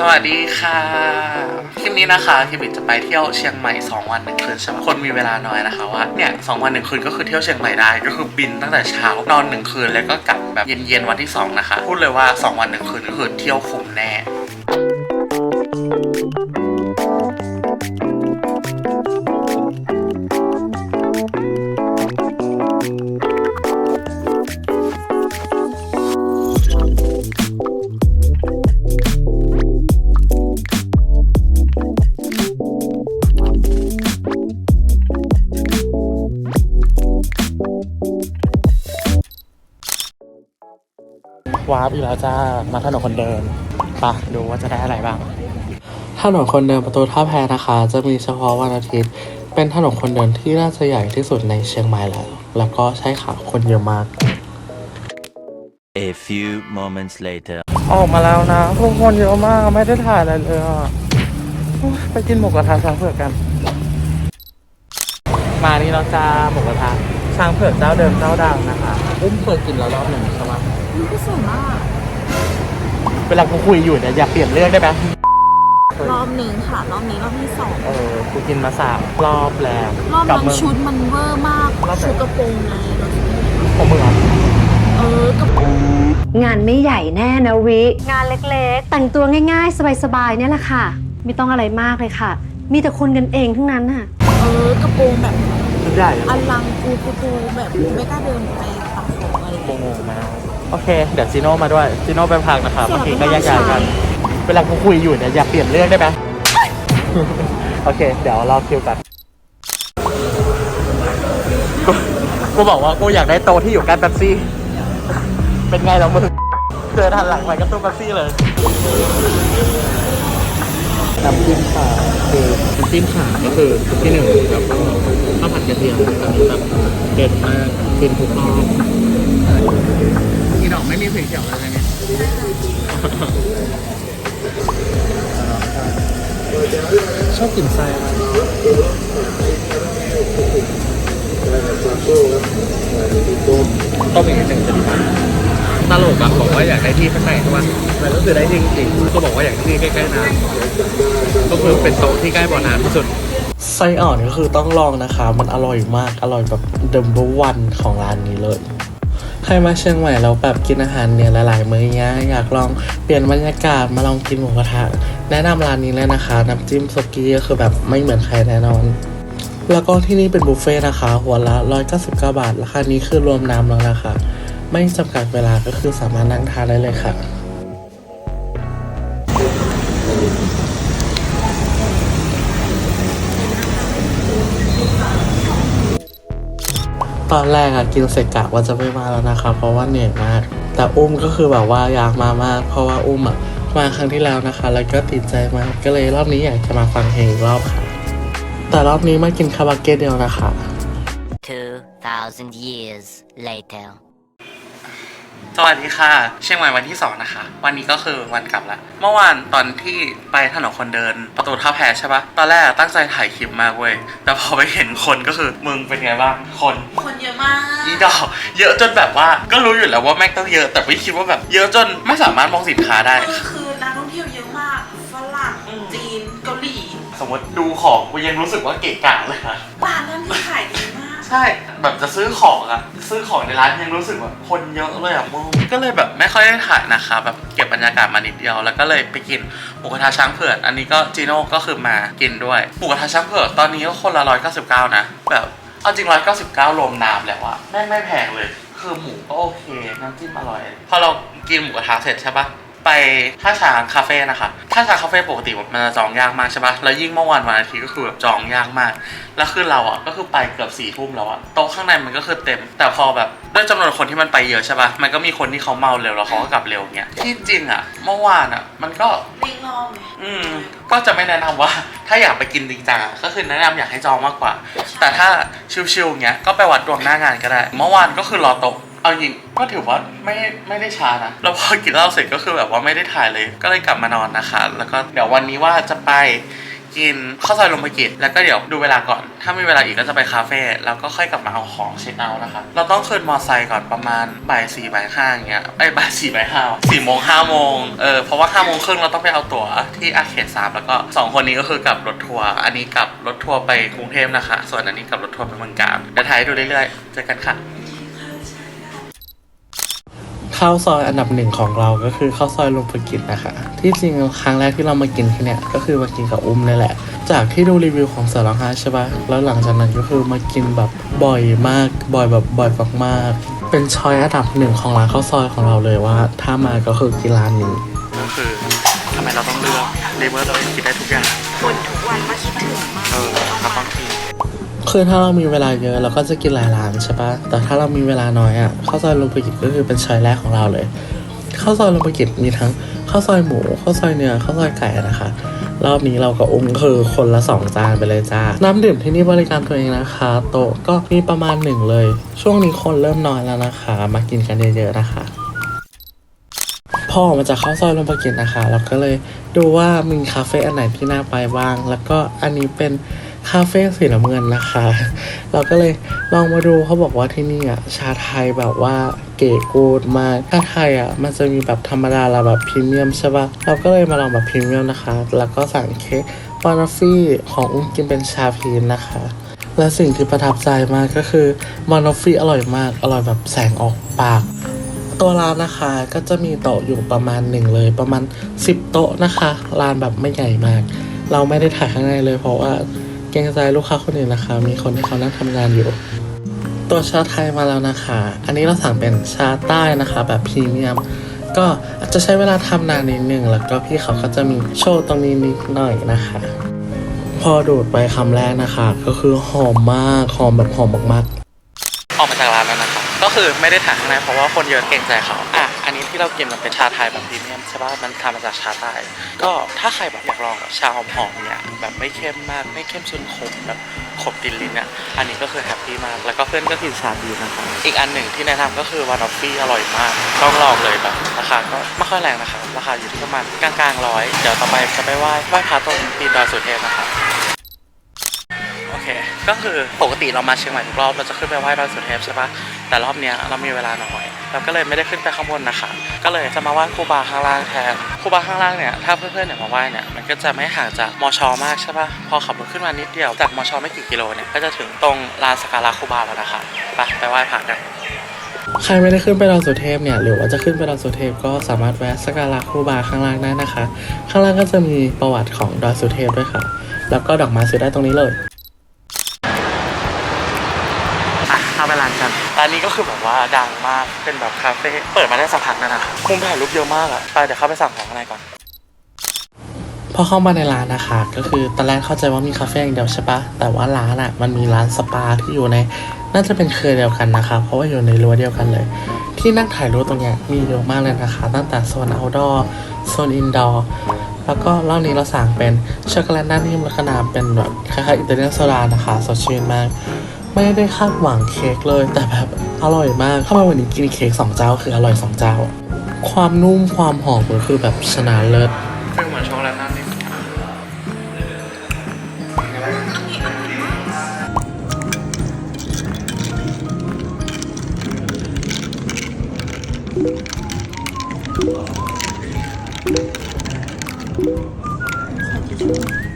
สวัสดีค่ะคลิปนี้นะคะคิบิจะไปเที่ยวเชียงใหม่ 2 วันหนึ่งคืนใช่ไหมคนมีเวลาน้อยนะคะว่าเนี่ยสวันหนึ่งคืนก็คือเที่ยวเชียงใหม่ได้ก็คือบินตั้งแต่เช้านอนหนึ่งคืนแล้วก็กลับแบบเย็นๆวันที่ 2 นะคะ พูดเลยว่า 2 วันหนึ่งคืนก็คือเที่ยวคุ้มแน่ วาร์ปอีกแล้วจ้ามาถนนคนเดินปะดูว่าจะได้อะไรบ้าง ถนนคนเดินประตูท่าแพนะคะ จะมีเฉพาะวันอาทิตย์ เป็นถนนคนเดินที่น่าจะใหญ่ที่สุดในเชียงใหม่แล้ว แล้วก็ใช้ขาคนเยอะมาก A few moments later. ออกมาแล้วนะทุกคนเยอะมากไม่ได้ถ่ายอะไรเลยอะโอ๊ยไปกินหมูกระทะช้างเผือกกัน มานี่เราจ้าหมูกระทะช้างเผือกเจ้าเดิมเจ้าดังนะคะอุ้มเคยกินแล้วรอบหนึ่งใช่ไหม มันก็สวยมากเวลากูคุยอยู่เนี่ยอย่าเปลี่ยนเรื่องได้ไหมรอบหนึ่งค่ะ รอบนี้รอบที่สองเออกูกินมาสามรอบแล้วรอบกันั้นมึงชุดมันเวอร์มากรอบไหนชุดกระโปรงไงของมึงเหรอเออกระโปรงงานไม่ใหญ่แน่นะวิ งานเล็กๆ แต่งตัวง่ายๆ สบายๆเนี่ยแหละค่ะ ไม่ต้องอะไรมากเลยค่ะ มีแต่คนกันเองทั้งนั้นน่ะ เออกระโปรงแบบชุดใหญ่อลังกูกูกูแบบไม่กล้าเดินไปตัดของอะไรโมโมมา โอเค เดี๋ยวจีโน่มาด้วยจีโน่ไปพักนะคะสวัเมื่อสดีกี้ก็แยกย้ายกันค่ะเวลากูคุยอยู่เนี่ยอย่าเปลี่ยนเรื่องได้ไหมโอเค เดี๋ยวรอคิวกันกูกูบอกว่ากูอยากได้โตะที่อยู่ใกล้เป๊ปซี่ เป็นไงล่ะมึงเดินหันหลังไปก็ตู้เป๊ปซี่เลยน้ำจิ้มขาคือน้ำจิ้มขาก็คือที่หนึ่งแล้วก็ข้าวผัดกระเทียมอันนี้แบบเด็ดมากกินทุกรอบ อีดอกไม่มีสีเขียวอะไรเนี่ยชอบกินไส้มากต้มอีกนิดหนึ่งจะดีมากตลกอะบอกว่าอยากได้ที่ข้างในใช่ไหมมันก็คือได้ที่จริงๆก็บอกว่าอยากได้ที่ใกล้ๆน้ำก็คือเป็นโต๊ะที่ใกล้บ่อน้ำที่สุดไส้อ่อนก็คือต้องลองนะคะ มันอร่อยมาก อร่อยแบบเดิมเบอร์วันของร้านนี้เลย ใครมาเชียงใหม่แล้วแบบกินอาหารเนี่ยหลายๆมื้อเงี้ยอยากลองเปลี่ยนบรรยากาศมาลองกินหมูกระทะแนะนำร้านนี้เลยนะคะน้ำจิ้มสุกี้ก็คือแบบไม่เหมือนใครแน่นอน แล้วก็ที่นี่เป็นบุฟเฟ่ต์นะคะ หัวละ 199บาทราคานี้คือรวมน้ำแล้วนะคะ ไม่จำกัดเวลาก็คือสามารถนั่งทานได้เลยค่ะ ตอนแรกอะกินเสร็จกะว่าจะไม่มาแล้วนะคะ เพราะว่าเหนื่อยมาก แต่อุ้มก็คือแบบว่าอยากมามากเพราะว่าอุ้มอะมาครั้งที่แล้วนะคะ แล้วก็ติดใจมากก็เลยรอบนี้อยากจะมาฟังเพลงอีกรอบค่ะ แต่รอบนี้มากินคาราบาเกะเดียวนะคะ2,000 years later. สวัสดีค่ะ เชียงใหม่วันที่สองนะคะ วันนี้ก็คือวันกลับละเมื่อวานตอนที่ไปถนนคนเดิน ประตูท่าแพใช่ปะตอนแรกตั้งใจถ่ายคลิปมากเว้ยแต่พอไปเห็นคนก็คือมึงเป็นไงบ้างคนคนเยอะมากอีดอกเยอะจนแบบว่าก็รู้อยู่แล้วว่าแม่งต้องเยอะแต่ไม่คิดว่าแบบเยอะจนไม่สามารถมองสินค้าได้คือคือนักท่องเที่ยวเยอะมากฝรั่งจีนเกาหลีสมมติดูของกูยังรู้สึกว่าเกะกะเลยนะร้านนั้นที่ขายดีมาก ใช่แบบจะซื้อของอะซื้อของในร้านยังรู้สึกแบบคนเยอะเลยอะมึงก็เลยแบบไม่ค่อยได้ถ่ายนะคะแบบเก็บบรรยากาศมานิดเดียว แล้วก็เลยไปกินหมูกระทะช้างเผือกอันนี้ก็จีโน่ก็คือมากินด้วยหมูกระทะช้างเผือกตอนนี้ก็คนละร้อยเก้าสิบเก้านะแบบเอาจริงร้อยเก้าสิบเก้ารวมน้ำแล้วอะแม่งไม่แพงเลย คือหมูก็โอเคน้ำจิ้มอร่อย พอเรากินหมูกระทะเสร็จใช่ปะ ไปท่าช้างคาเฟ่นะคะท่าช้างคาเฟ่ปกติมันจะจองยากมากใช่ปะแล้วยิ่งเมื่อวานวันอาทิตย์ก็คือแบบจองยากมาก แล้วคือเราอะก็คือไปเกือบสี่ทุ่มแล้วอะโต๊ะข้างในมันก็คือเต็ม แต่พอแบบด้วยจำนวนคนที่มันไปเยอะใช่ปะมันก็มีคนที่เขาเมาเร็วแล้วเขาก็กลับเร็วเงี้ยที่จริงอะ เมื่อวานอะ มันก็เรียงรอบไงอืมก็จะไม่แนะนำว่าถ้าอยากไปกินจริงจังอะก็คือแนะนำอยากให้จองมากกว่า แต่ถ้าชิลๆเงี้ยก็ไปวัดดวงหน้างานก็ได้ เมื่อวานก็คือรอโต๊ะ เอาจริงก็ถือว่าไม่ไม่ได้ช้านะแล้วพอกินเหล้าเสร็จก็คือแบบว่าไม่ได้ถ่ายเลย ก็เลยกลับมานอนนะคะ แล้วก็เดี๋ยววันนี้ว่าจะไปกินข้าวซอยลงไปกินแล้วก็เดี๋ยวดูเวลาก่อน ถ้ามีเวลาอีกก็จะไปคาเฟ่แล้วก็ค่อยกลับมาเอาของเช็คเอาท์นะคะ เราต้องขึ้นมอไซค์ก่อนประมาณบ่ายสี่บ่ายห้าอย่างเงี้ยไอ้บ่ายสี่บ่ายห้าสี่โมงห้าโมงเออเพราะว่าห้าโมงครึ่งเราต้องไปเอาตั๋วที่อาเขตสามแล้วก็สองคนนี้ก็คือกลับรถทัวร์อันนี้กลับรถทัวร์ไปกรุงเทพนะคะ ส่วนอันนี้กลับรถทัวร์ไปเมืองกาญเดี๋ยวถ่ายดูเรื่อยๆเจอกันค่ะ ข้าวซอยอันดับหนึ่งของเราก็คือข้าวซอยลุงประกิตนะคะ ที่จริงครั้งแรกที่เรามากินที่เนี่ยก็คือมากินกับอุ้มนี่แหละ จากที่ดูรีวิวของเสือร้องไห้ใช่ปะแล้วหลังจากนั้นก็คือมากินแบบบ่อยมากบ่อยแบบบ่อยมากๆเป็นชอยอันดับหนึ่งของร้านข้าวซอยของเราเลยว่า ถ้ามาก็คือกินร้านนี้ก็คือทำไมเราต้องเลือกเลเวอร์เรากินได้ทุกอย่างคนทุกวันมาคิดถึงมากเออเราต้องกิน คือถ้าเรามีเวลาเยอะเราก็จะกินหลายร้านใช่ปะแต่ถ้าเรามีเวลาน้อยอะข้าวซอยลุงประกิตก็คือเป็นชอยแรกของเราเลยข้าวซอยลุงประกิตมีทั้งข้าวซอยหมูข้าวซอยเนื้อข้าวซอยไก่นะคะรอบนี้เรากับอุ้มคือคนละสองจานไปเลยจ้า น้ำดื่มที่นี่บริการตัวเองนะคะ โต๊ะก็มีประมาณหนึ่งเลย ช่วงนี้คนเริ่มน้อยแล้วนะคะ มากินกันเยอะๆนะคะ พออมาจากข้าวซอยลงประกินนะคะ เราก็เลยดูว่ามีคาเฟ่อันไหนที่น่าไปบ้าง แล้วก็อันนี้เป็น คาเฟ่สีน้ำเงินนะคะ เราก็เลยลองมาดูเขาบอกว่าที่นี่อะชาไทยแบบว่าเก๋กูดมากชาไทยอะมันจะมีแบบธรรมดาและแบบพรีเมียมใช่ปะเราก็เลยมาลองแบบพรีเมียมนะคะ แล้วก็สั่งเค้กบานอฟี่ของอุ้มกินเป็นชาพีนนะคะ และสิ่งที่ประทับใจมากก็คือบานอฟฟี่อร่อยมาก อร่อยแบบแสงออกปากตัวร้านนะคะก็จะมีโต๊ะอยู่ประมาณหนึ่งเลย ประมาณ 10 โต๊ะนะคะร้านแบบไม่ใหญ่มาก เราไม่ได้ถ่ายข้างในเลยเพราะว่า กรงใจลูกค้าคนอื่นนะคะ มีคนที่เขานั่งทำงานอยู่ ตัวชาไทยมาแล้วนะคะ อันนี้เราสั่งเป็นชาใต้นะคะ แบบพรีเมียม ก็อาจจะใช้เวลาทำนานนิดนึง แล้วก็พี่เขาก็จะมีโชว์ตรงนี้นิดหน่อยนะคะ พอดูดไปคำแรกนะคะ ก็คือหอมมาก หอมแบบหอมมากๆ ออกมาจากร้านแล้วนะครับก็คือไม่ได้ถ่ายข้างในเพราะว่าคนเยอะเกรงใจเขา อันนี้ที่เรากินมันเป็นชาไทยแบบพรีเมียมใช่ป่ะมันทำมาจากชาใต้ก็ถ้าใครแบบอยากลองแบบชาหอมๆเนี่ยแบบไม่เข้มมากไม่เข้มจนขมแบบขมติดลิ้นอะอันนี้ก็คือแฮปปี้มากแล้วก็เพื่อนก็กินชาดีนะครับอีกอันหนึ่งที่แนะนำก็คือวานอฟฟี่อร่อยมากต้องลองเลยแบบราคาก็ไม่ค่อยแรงนะครับราคาอยู่ที่ประมาณกลางๆร้อยเดี๋ยวต่อไปจะไปไหว้ไหว้พระตรงตีนดอยสุเทพนะครับโอเค ก็คือปกติเรามาเชียงใหม่ทุกรอบเราจะขึ้นไปไหว้ดอยสุเทพใช่ปะ แต่รอบเนี้ยเรามีเวลาน้อยเราก็เลยไม่ได้ขึ้นไปข้างบนนะคะ ก็เลยจะมาไหว้ครูบาข้างล่างแทนครูบาข้างล่างเนี่ยถ้าเพื่อนๆเนี่ยมาไหว้เนี่ยมันก็จะไม่ห่างจากมอชอมากใช่ปะพอขับรถขึ้นมานิดเดียวจากมอชอไม่กี่กิโลเนี่ยก็จะถึงตรงลานสกการะครูบาแล้วนะคะไปไปไหว้พระกันใครไม่ได้ขึ้นไปดอยสุเทพเนี่ยหรือว่าจะขึ้นไปดอยสุเทพก็สามารถแวะสักการะครูบาข้างล่างได้นะคะ ข้างล่างก็จะมีประวัติของดอยสุเทพด้วยค่ะ แล้วก็ดอกไม้ซื้อได้ตรงนี้เลยอะเข้าไปร้านกั นี้ก็คือแบบว่าดังมากเป็นแบบคาเฟ่เปิดมาได้สักพักแล้วนะมุมถ่ายรูปเยอะมากอะไปเดี๋ยวเข้าไปสั่งของข้างในก่อน พอเข้ามาในร้านนะคะ ก็คือตอนแรกเข้าใจว่ามีคาเฟ่อย่างเดียวใช่ปะแต่ว่าร้านอะมันมีร้านสปาที่อยู่ในน่าจะเป็นเครือเดียวกันนะคะ เพราะว่าอยู่ในรั้วเดียวกันเลย ที่นั่งถ่ายรูปตรงเนี้ยมีเยอะมากเลยนะคะ ตั้งแต่โซน outdoor โซน indoor แล้วก็รอบนี้เราสั่งเป็นช็อกโกแลตหน้านิ่มและขนาดเป็นแบบคล้ายๆอิตาเลียนโซดานะคะสดชื่นมาก ไม่ได้คาดหวังเค้กเลย แต่แบบอร่อยมากเข้ามาวันนี้กินเค้กสองเจ้าคืออร่อยสองเจ้า ความนุ่มความหอมก็คือแบบชนะเลิศเป็นเหมือนช็อกโกแลตหน้านิ่มเ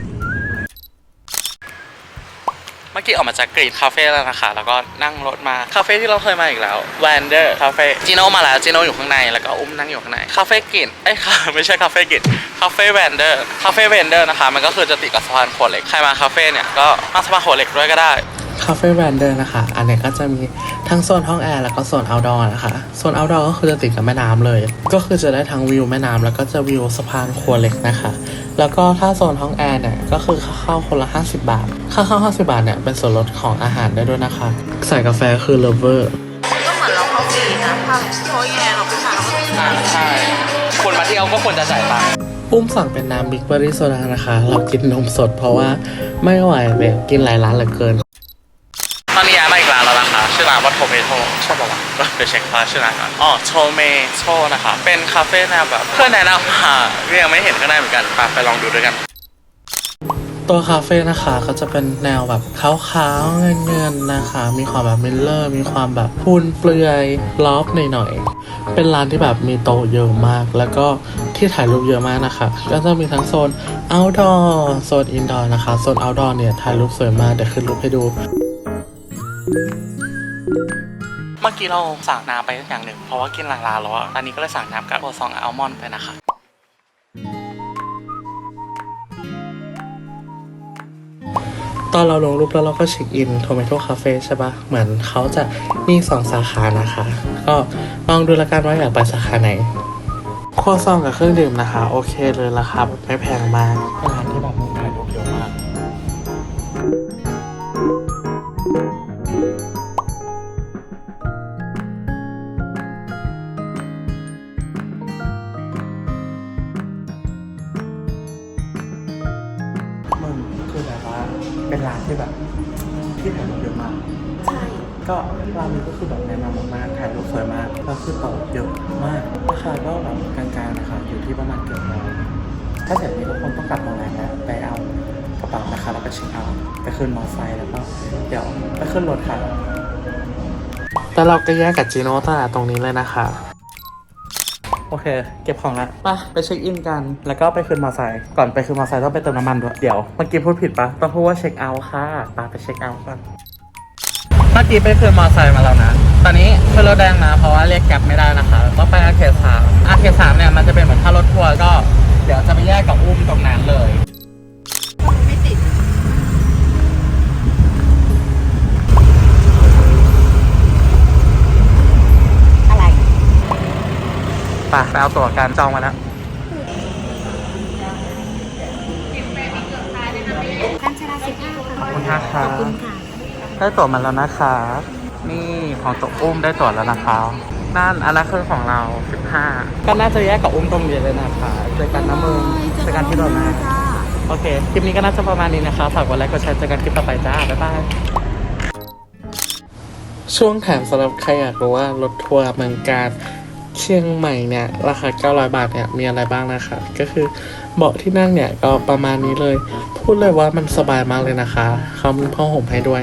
มื่อกี้ออกมาจากกรีนคาเฟ่แล้วนะคะ แล้วก็นั่งรถมา คาเฟ่ที่เราเคยมาอีกแล้วแวนเดอร์คาเฟ่จีโน่มาแล้วจีโน่อยู่ข้างใน แล้วก็อุ้มนั่งอยู่ข้างใน คาเฟ่กรีนเอ้ยไม่ใช่คาเฟ่กรีนคาเฟ่แวนเดอร์คาเฟ่แวนเดอร์นะคะ มันก็คือจะติดกับสะพานโขเหล็ก ใครมาคาเฟ่เนี่ยก็มาสะพานโขเหล็กด้วยก็ได้ คาเฟ่แวนเดอร์นะคะ อันนี้ก็จะมี ทั้งโซนห้องแอร์แล้วก็โซน outdoor นะคะ โซน outdoor ก็คือจะติดกับแม่น้ำเลย ก็คือจะได้ทั้งวิวแม่น้ำแล้วก็จะวิวสะพานโขดเหล็กนะคะ แล้วก็ถ้าโซนห้องแอร์เนี่ยก็คือค่าเข้าคนละ 50 บาท ค่าเข้า 50 บาทเนี่ยเป็นส่วนลดของอาหารได้ด้วยนะคะ ใส่กาแฟคือ lover ก็เหมือนเราเข้าฟรีนะถ้าเพราะยังไงเราไปสั่งเราก็ต้องจ่ายใช่คนมาเที่ยวก็ควรจะจ่ายตังค์ปุ้มสั่งเป็นน้ำบิ๊กเบอร์รี่โซดานะคะ เรากินนมสดเพราะว่าไม่ไหวเลยกินหลายร้านเหลือเกิน ตอนนี้ย้ายมาอีกร้านแล้วนะคะชื่อร้านว่าโทเมโต้ชอบบอกว่าเดี๋ยวเช็คว่าชื่อร้านก่อนอ๋อโทเมโต้นะคะเป็นคาเฟ่แนวแบบเพื่อนแนะนำมายังไม่เห็นข้างในเหมือนกันไปไปลองดูด้วยกัน ตัวคาเฟ่นะคะก็จะเป็นแนวแบบขาวๆเงินๆนะคะ มีความแบบมิลเลอร์ มีความแบบปูนเปลือยลอฟหน่อยๆเป็นร้านที่แบบมีโต๊ะเยอะมาก แล้วก็ที่ถ่ายรูปเยอะมากนะคะ ก็จะมีทั้งโซน outdoor โซน indoor นะคะ โซน outdoor เนี่ยถ่ายรูปสวยมากเดี๋ยวขึ้นรูปให้ดู เมื่อกี้เราสั่งน้ำไปอย่างหนึ่ง เพราะว่ากินหลายร้านแล้วอะอันนี้ก็เลยสั่งน้ำกับโอซองอัลมอนด์ไปนะคะตอนเราลงรูปแล้วเราก็เช็คอินโท m ม t o คาเฟ่ใช่ปะเหมือนเขาจะมีสองสาขานะคะ ก็ลองดูละกันว่าอยากไปสาขาไหนครัวซองกับเครื่องดื่มนะคะ โอเคเลยราคาแบบไม่แพงมากเป็นร้านที่แบบ ก็ร้านนี้ก็คือแบบแนะนำมากๆถ่ายรูปสวยมากแล้วคือโต๊ะเยอะมากราคาก็แบบกลางๆนะคะอยู่ที่ประมาณเกือบร้อยถ้าเสร็จนี้ทุกคนต้องกลับโรงแรมแล้วไปเอากระเป๋านะคะแล้วไปเช็คเอาท์ไปขึ้นมอเตอร์ไซค์แล้วก็เดี๋ยวไปขึ้นรถค่ะแต่เราก็แยกกับจีโน่ตั้งแต่ตรงนี้เลยนะคะ โอเค เก็บของแล้วไปไปเช็คอินกัน แล้วก็ไปคืนมอเตอร์ไซค์ก่อนไปคืนมอเตอร์ไซค์ต้องไปเติมน้ำมันด้วย เดี๋ยวเมื่อกี้พูดผิดปะต้องพูดว่าเช็คเอาท์ค่ะไปไปเช็คเอาท์ก่อน เมื่อกี้ไปคืนมอเตอร์ไซค์มาแล้วนะ ตอนนี้ขึ้นรถแดงนะเพราะว่าเรียกแกร็บไม่ได้นะคะต้องไปอาเขตสามอาเขตสามเนี่ยมันจะเป็นเหมือนถ้ารถทัวร์ก็ เดี๋ยวจะไปแยกกับอุ้มตรงนั้นเลยไม่ติดอะไรไปไปเอาตั๋วการจองมาแล้วการชราสิบห้าค่ะขอบคุณนะคะขอบคุณค่ะ ได้ตั๋วมาแล้วนะคะนี่ของตัวอุ้มได้ตั๋วแล้วนะคะนั่นอันนั้นคือของเรา 15 ก็น่าจะแยกกับอุ้มตรงนี้เลยนะคะเจอกันนะมึงเจอกันที่โดนนะจ้าโอเค คลิปนี้ก็น่าจะประมาณนี้นะคะฝากกดไลค์กดแชร์เจอกันคลิปต่อไปจ้า บ๊ายบาย ช่วงแถมสำหรับใครอยากรู้ว่ารถทัวร์เมืองการเชียงใหม่เนี่ย ราคา 900 บาทเนี่ย มีอะไรบ้างนะคะ ก็คือเบาะที่นั่งเนี่ย ก็ประมาณนี้เลย พูดเลยว่ามันสบายมากเลยนะคะ เขามีผ้าห่มให้ด้วย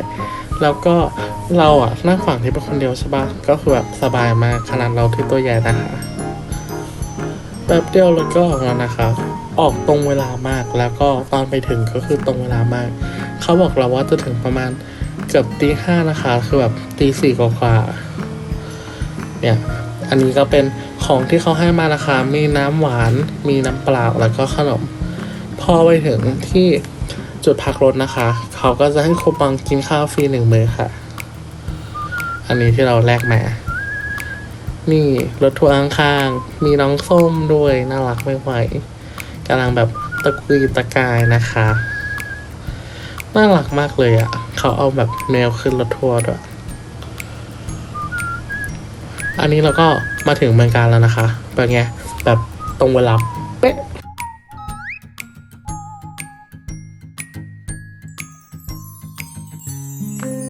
แล้วก็เราอะนั่งฝั่งที่เป็นคนเดียวใช่ปะก็คือแบบสบายมากขนาดเราที่ตัวใหญ่นะคะแป๊บเดียวแล้วก็ออกแล้วนะคะ ออกตรงเวลามากแล้วก็ตอนไปถึงก็คือตรงเวลามาก เขาบอกเราว่าจะถึงประมาณเกือบตีห้านะคะ คือแบบตีสี่กว่าเนี่ย อันนี้ก็เป็นของที่เขาให้มานะคะ มีน้ำหวาน มีน้ำเปล่าแล้วก็ขนม พอไปถึงที่ จุดพักรถนะคะ เขาก็จะให้คูปองกินข้าวฟรีหนึ่งมื้อค่ะ อันนี้ที่เราแลกมานี่รถทัวร์ข้างๆ มีน้องส้มด้วย น่ารักไม่ไหวกำลังแบบตะกุยตะกายนะคะ น่ารักมากเลยอะ่ะ เขาเอาแบบแมวขึ้นรถทัวร์ด้วย อันนี้เราก็มาถึงเมืองการแล้วนะคะ เป็นไง แบบตรงเวลา